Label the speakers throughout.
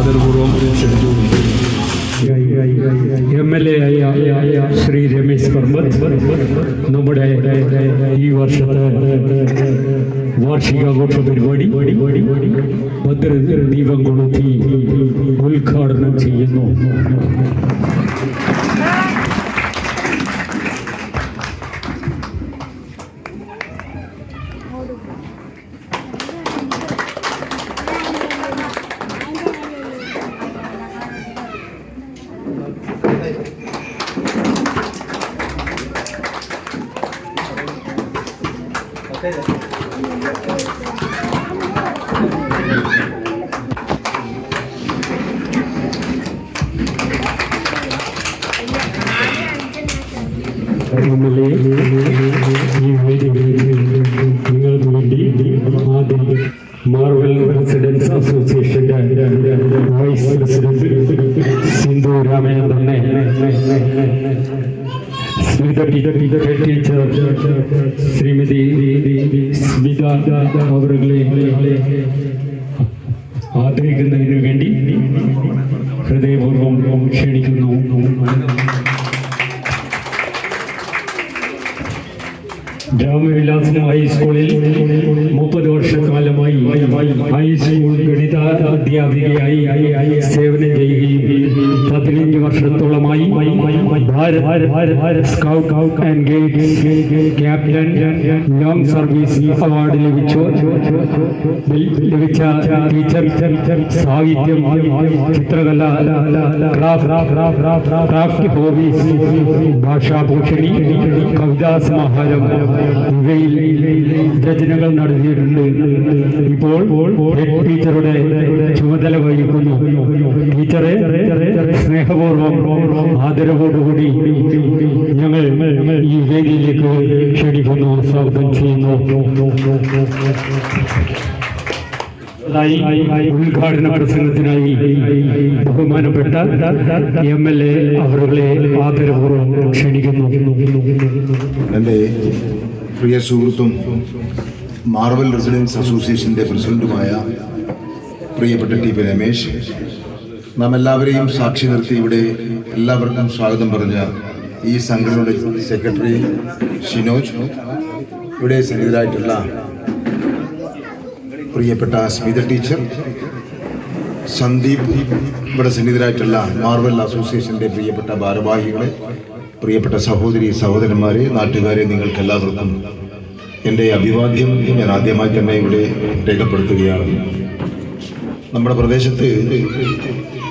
Speaker 1: ആദരപൂർവം ക്ഷണിച്ചു
Speaker 2: M L A ആയ ശ്രീ രമേശ് പർമത് നമ്മുടെ ഈ വർഷത്തെ വാർഷികാഘോഷ പരിപാടി ഭദ്ര ദീപം കൊളുത്തി ഉദ്ഘാടനം ചെയ്യുന്നു മാർവൽ റെസിഡൻസ് അസോസിയേഷന്റെ വൈസ് പ്രസിഡന്റ് സിന്ധു രാമചന്ദ്രനെ സ്മിത ടീച്ചർ ശ്രീമതി സ്മിത അവരുകളെ ആദരിക്കുന്നതിനു വേണ്ടി ഹൃദയപൂർവം ക്ഷണിക്കുന്നു. രാമവിലാസം ഹൈസ്കൂളിൽ മുപ്പത് വർഷക്കാലമായി ഹൈസ്കൂൾ ഗണിത അധ്യാപികയായി സേവനം പതിനഞ്ച് വർഷത്തോളമായി scout and captain long service award ലഭിച്ചു. ലഭിച്ച ടീച്ചർ സാഹിത്യം ചിത്രകല ക്രാഫ്റ്റ് ഹോബീസ് ഭാഷാഭൂഷണി കവിതാ സമാഹാരം ഇവയിൽ രചനകൾ നടത്തിയിട്ടുണ്ട്. ഇപ്പോൾ ടീച്ചറുടെ ചുമതല വഹിക്കുന്നു. ടീച്ചറെ സ്നേഹപൂർവം ആദരവോടുകൂടി ഞങ്ങൾ ഈ വേദിയിലേക്ക് ക്ഷണിക്കുന്നു സ്വാഗതം ചെയ്യുന്നു. ഉദ്ഘാടന പ്രസംഗത്തിനായി ബഹുമാനപ്പെട്ട എം എൽ എ അവരുടെ ആദരപൂർവം ക്ഷണിക്കുന്നു.
Speaker 3: എന്റെ പ്രിയ സുഹൃത്തും മാർബൽ റെസിഡൻസ് അസോസിയേഷന്റെ പ്രസിഡന്റുമായ പ്രിയപ്പെട്ട ടി പി രമേശ് നാം എല്ലാവരെയും സാക്ഷി നിർത്തി ഇവിടെ എല്ലാവർക്കും സ്വാഗതം പറഞ്ഞ ഈ സംഘടനയുടെ സെക്രട്ടറി ഷിനോജ്. ഇവിടെ സന്നിധരായിട്ടുള്ള പ്രിയപ്പെട്ട സ്മിത ടീച്ചർ സന്ദീപ് ഇവിടെ സന്നിധരായിട്ടുള്ള മാർവൽ അസോസിയേഷന്റെ പ്രിയപ്പെട്ട ഭാരവാഹികളെ പ്രിയപ്പെട്ട സഹോദരി സഹോദരന്മാരെ നാട്ടുകാരെ നിങ്ങൾക്ക് എല്ലാവർക്കും എന്റെ അഭിവാദ്യം ഞാൻ ആദ്യമായി തന്നെ ഇവിടെ രേഖപ്പെടുത്തുകയാണ്. നമ്മുടെ പ്രദേശത്ത്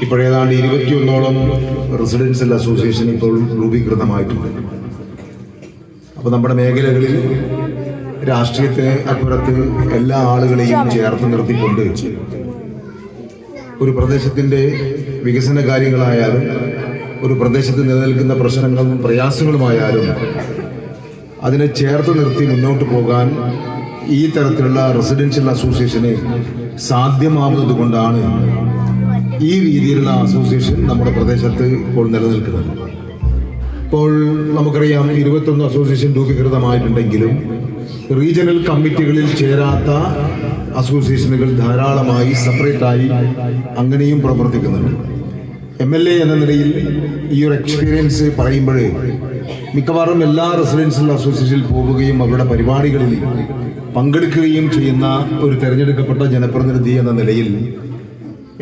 Speaker 3: ഇപ്പോഴേതാണ്ട് ഇരുപത്തിയൊന്നോളം റെസിഡൻഷ്യൽ അസോസിയേഷൻ ഇപ്പോൾ രൂപീകൃതമായിട്ടുണ്ട് അപ്പോൾ നമ്മുടെ മേഖലകളിൽ രാഷ്ട്രീയത്തിന് അപ്പുറത്ത് എല്ലാ ആളുകളെയും ചേർത്ത് നിർത്തിക്കൊണ്ട് ഒരു പ്രദേശത്തിന്റെ വികസന കാര്യങ്ങളായാലും ഒരു പ്രദേശത്ത് നിലനിൽക്കുന്ന പ്രശ്നങ്ങളും പ്രയാസങ്ങളുമായാലും അതിനെ ചേർത്ത് നിർത്തി മുന്നോട്ട് പോകാൻ ഈ തരത്തിലുള്ള റെസിഡൻഷ്യൽ അസോസിയേഷന് സാധ്യമാവുന്നത് കൊണ്ടാണ് ഈ രീതിയിലുള്ള അസോസിയേഷൻ നമ്മുടെ പ്രദേശത്ത് ഇപ്പോൾ നിലനിൽക്കുന്നത്. ഇപ്പോൾ നമുക്കറിയാം ഇരുപത്തൊന്ന് അസോസിയേഷൻ രൂപീകൃതമായിട്ടുണ്ടെങ്കിലും റീജിയണൽ കമ്മിറ്റികളിൽ ചേരാത്ത അസോസിയേഷനുകൾ ധാരാളമായി സെപ്പറേറ്റായി അങ്ങനെയും പ്രവർത്തിക്കുന്നുണ്ട്. എം എൽ എ എന്ന നിലയിൽ ഈ ഒരു എക്സ്പീരിയൻസ് പറയുമ്പോഴേ മിക്കവാറും എല്ലാ റെസിഡൻഷ്യൽ അസോസിയേഷനിൽ പോവുകയും അവരുടെ പരിപാടികളിൽ പങ്കെടുക്കുകയും ചെയ്യുന്ന ഒരു തിരഞ്ഞെടുക്കപ്പെട്ട ജനപ്രതിനിധി എന്ന നിലയിൽ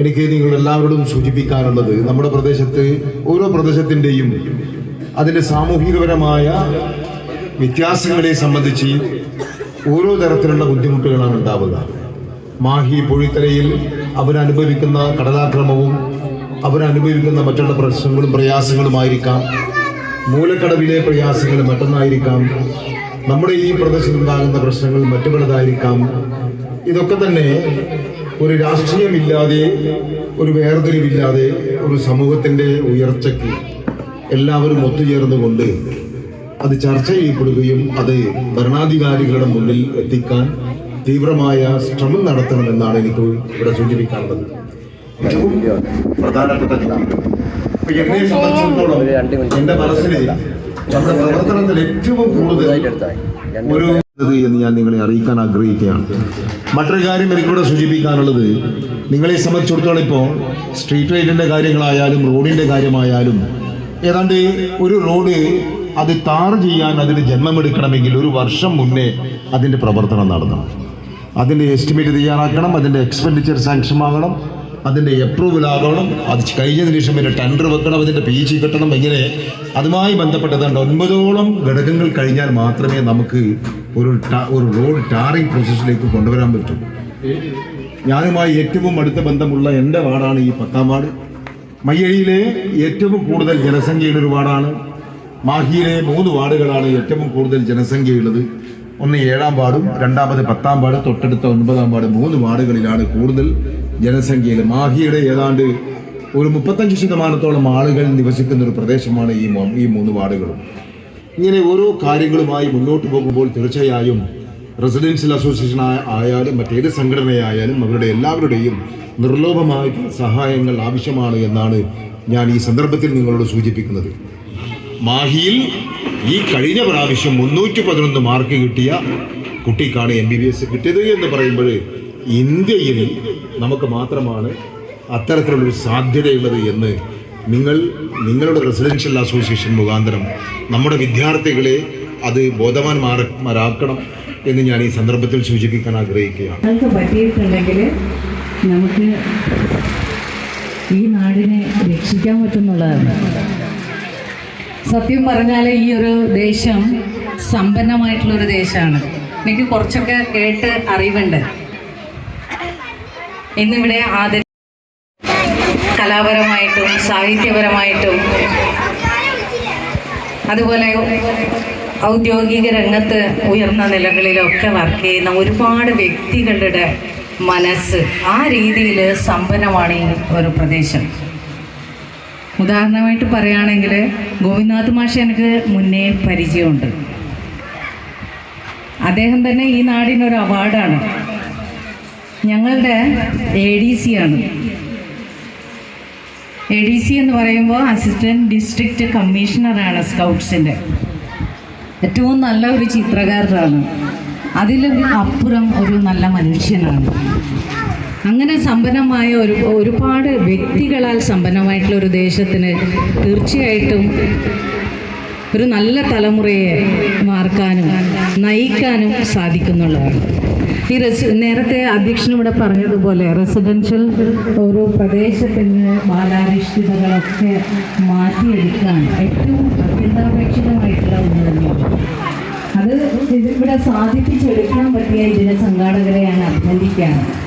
Speaker 3: എനിക്ക് നിങ്ങൾ എല്ലാവരോടും സൂചിപ്പിക്കാനുള്ളത് നമ്മുടെ പ്രദേശത്ത് ഓരോ പ്രദേശത്തിന്റെയും അതിന്റെ സാമൂഹികപരമായ വ്യത്യാസങ്ങളെ സംബന്ധിച്ച് ഓരോ തരത്തിലുള്ള ബുദ്ധിമുട്ടുകളാണ് ഉണ്ടാവുക. മാഹി പൊഴിത്തലയിൽ അവരനുഭവിക്കുന്ന കടലാക്രമവും അവരനുഭവിക്കുന്ന മറ്റുള്ള പ്രശ്നങ്ങളും പ്രയാസങ്ങളുമായിരിക്കാം. മൂലക്കടവിലെ പ്രയാസങ്ങൾ മറ്റൊന്നായിരിക്കാം. നമ്മുടെ ഈ പ്രദേശത്തുണ്ടാകുന്ന പ്രശ്നങ്ങൾ മറ്റു പലതായിരിക്കാം ഇതൊക്കെ തന്നെ ഒരു രാഷ്ട്രീയമില്ലാതെ ഒരു വേർതിരിവില്ലാതെ ഒരു സമൂഹത്തിന്റെ ഉയർച്ചയ്ക്ക് എല്ലാവരും ഒത്തുചേർന്നുകൊണ്ട് അത് ചർച്ച ചെയ്യപ്പെടുകയും അത് ഭരണാധികാരികളുടെ മുന്നിൽ എത്തിക്കാൻ തീവ്രമായ ശ്രമം നടത്തണമെന്നാണ് എനിക്ക് ഇവിടെ സൂചിപ്പിക്കാനുള്ളത്. ഏറ്റവും പ്രധാനപ്പെട്ട എന്നെ സംബന്ധിച്ചിടത്തോളം എന്റെ മനസ്സിൽ നമ്മുടെ പ്രവർത്തനത്തിൽ ഏറ്റവും കൂടുതൽ ഒരു എന്ന് ഞാൻ നിങ്ങളെ അറിയിക്കാൻ ആഗ്രഹിക്കുകയാണ്. മറ്റൊരു കാര്യം എനിക്കിവിടെ സൂചിപ്പിക്കാനുള്ളത് നിങ്ങളെ സംബന്ധിച്ചിടത്തോളം ഇപ്പോൾ സ്ട്രീറ്റ് ലൈറ്റിന്റെ കാര്യങ്ങളായാലും റോഡിന്റെ കാര്യമായാലും ഏതാണ്ട് ഒരു റോഡ് അത് താർ ചെയ്യാൻ അതിന് ജന്മമെടുക്കണമെങ്കിൽ ഒരു വർഷം മുന്നേ അതിന്റെ പ്രവർത്തനം നടത്തണം. അതിന്റെ എസ്റ്റിമേറ്റ് തയ്യാറാക്കണം അതിന്റെ എക്സ്പെൻഡിച്ചർ സാങ്ഷൻ ആകണം അതിന്റെ അപ്രൂവൽ ആകണം അത് കഴിഞ്ഞതിന് ശേഷം പിന്നെ ടെൻഡർ വെക്കണം അതിന്റെ പി ജി കിട്ടണം ഇങ്ങനെ അതുമായി ബന്ധപ്പെട്ടതുകൊണ്ട് ഒൻപതോളം ഘടകങ്ങൾ കഴിഞ്ഞാൽ മാത്രമേ നമുക്ക് ഒരു ഒരു റോഡ് ടാറിംഗ് പ്രോസസ്സിലേക്ക് കൊണ്ടുവരാൻ പറ്റൂ. ഞാനുമായി ഏറ്റവും അടുത്ത ബന്ധമുള്ള എന്റെ വാർഡാണ് ഈ പത്താം വാർഡ്. മയ്യഴിയിലെ ഏറ്റവും കൂടുതൽ ജനസംഖ്യയുള്ള ഒരു വാർഡാണ്. മാഹിയിലെ മൂന്ന് വാർഡുകളാണ് ഏറ്റവും കൂടുതൽ ജനസംഖ്യയുള്ളത്. ഒന്ന് ഏഴാം വാർഡും രണ്ടാമത് പത്താം വാർഡ് തൊട്ടടുത്ത ഒൻപതാം വാർഡ് മൂന്ന് വാർഡുകളിലാണ് കൂടുതൽ ജനസംഖ്യയിൽ മാഹിയുടെ ഏതാണ്ട് ഒരു മുപ്പത്തഞ്ച് ശതമാനത്തോളം ആളുകൾ നിവസിക്കുന്ന ഒരു പ്രദേശമാണ് ഈ ഈ മൂന്ന് വാർഡുകളും. ഇങ്ങനെ ഓരോ കാര്യങ്ങളുമായി മുന്നോട്ട് പോകുമ്പോൾ തീർച്ചയായും റെസിഡൻഷ്യൽ അസോസിയേഷൻ ആയ- ആയാലും മറ്റേത് സംഘടനയായാലും അവരുടെ എല്ലാവരുടെയും നിർലോഭമായ സഹായങ്ങൾ ആവശ്യമാണ് എന്നാണ് ഞാൻ ഈ സന്ദർഭത്തിൽ നിങ്ങളോട് സൂചിപ്പിക്കുന്നത്. മാഹിയിൽ ഈ കഴിഞ്ഞ പ്രാവശ്യം മുന്നൂറ്റി പതിനൊന്ന് മാർക്ക് കിട്ടിയ കുട്ടിക്കാണ് എം ബി ബി എസ് കിട്ടിയത് എന്ന് പറയുമ്പോൾ ഇന്ത്യയിൽ നമുക്ക് മാത്രമാണ് അത്തരത്തിലുള്ളൊരു സാധ്യതയുള്ളത് എന്ന് നിങ്ങൾ നിങ്ങളുടെ റെസിഡൻഷ്യൽ അസോസിയേഷൻ മുഖാന്തരം നമ്മുടെ വിദ്യാർത്ഥികളെ അത് ബോധവാന്മാരാക്കണം എന്ന് ഞാൻ ഈ സന്ദർഭത്തിൽ സൂചിപ്പിക്കാൻ ആഗ്രഹിക്കുകയാണ്.
Speaker 1: നമുക്ക് ഈ നാടിനെ രക്ഷിക്കാൻ പറ്റുന്നുള്ളതാണ്. സത്യം പറഞ്ഞാൽ ഈ ഒരു ദേശം സമ്പന്നമായിട്ടുള്ള ഒരു ദേശമാണ് എനിക്ക് കുറച്ചൊക്കെ കേട്ട് അറിവുണ്ട്. ഇന്നിവിടെ ആദരി കലാപരമായിട്ടും സാഹിത്യപരമായിട്ടും അതുപോലെ ഔദ്യോഗിക രംഗത്ത് ഉയർന്ന നിലകളിലൊക്കെ വർക്ക് ചെയ്യുന്ന ഒരുപാട് വ്യക്തികളുടെ മനസ്സ് ആ രീതിയിൽ സമ്പന്നമാണ് ഈ ഒരു പ്രദേശം. ഉദാഹരണമായിട്ട് പറയുകയാണെങ്കിൽ ഗോവിന്ദനാഥ് മാഷ് എനിക്ക് മുന്നേ പരിചയമുണ്ട്. അദ്ദേഹം തന്നെ ഈ നാടിനൊരു അവാർഡാണ്. ഞങ്ങളുടെ എ ഡി സി ആണ്. എ ഡി സി എന്ന് പറയുമ്പോൾ അസിസ്റ്റന്റ് ഡിസ്ട്രിക്റ്റ് കമ്മീഷണറാണ് സ്കൗട്ട്സിന്റെ. ഏറ്റവും നല്ല ഒരു ചിത്രകാരനാണ്. അതിലും അപ്പുറം ഒരു നല്ല മനുഷ്യനാണ്. അങ്ങനെ സമ്പന്നമായ ഒരു ഒരുപാട് വ്യക്തികളാൽ സമ്പന്നമായിട്ടുള്ള ഒരു ദേശത്തിന് തീർച്ചയായിട്ടും ഒരു നല്ല തലമുറയെ മാർക്കാനും നയിക്കാനും സാധിക്കുന്നുള്ളതാണ് ഈ റെസി നേരത്തെ അധ്യക്ഷൻ ഇവിടെ പറഞ്ഞതുപോലെ റെസിഡൻഷ്യൽ ഒരു പ്രദേശത്തിന് ബാലാധിഷ്ഠിതകളൊക്കെ മാറ്റിയെടുക്കാൻ ഏറ്റവും അത്യന്താപേക്ഷിതമായിട്ടുള്ള ഒന്ന് തന്നെയാണ്. അത് ഇവിടെ സാധിപ്പിച്ചെടുക്കാൻ പറ്റിയ ഇതിനെ സംഘാടകരെ ഞാൻ അഭിനന്ദിക്കുകയാണ്